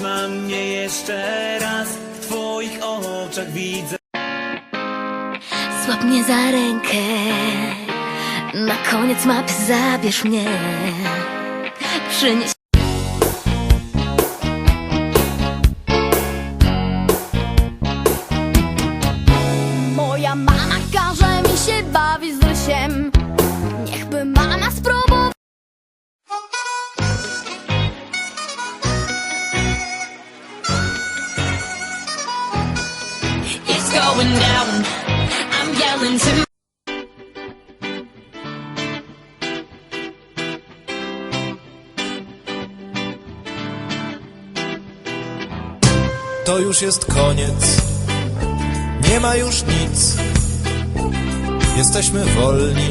na mnie jeszcze raz, w twoich oczach widzę. Złap mnie za rękę Na koniec mapy zabierz mnie. Przynieś Moja mama każe mi się bawić z rysiem going down I'm yelling to To już jest koniec. Nie ma już nic. Jesteśmy wolni.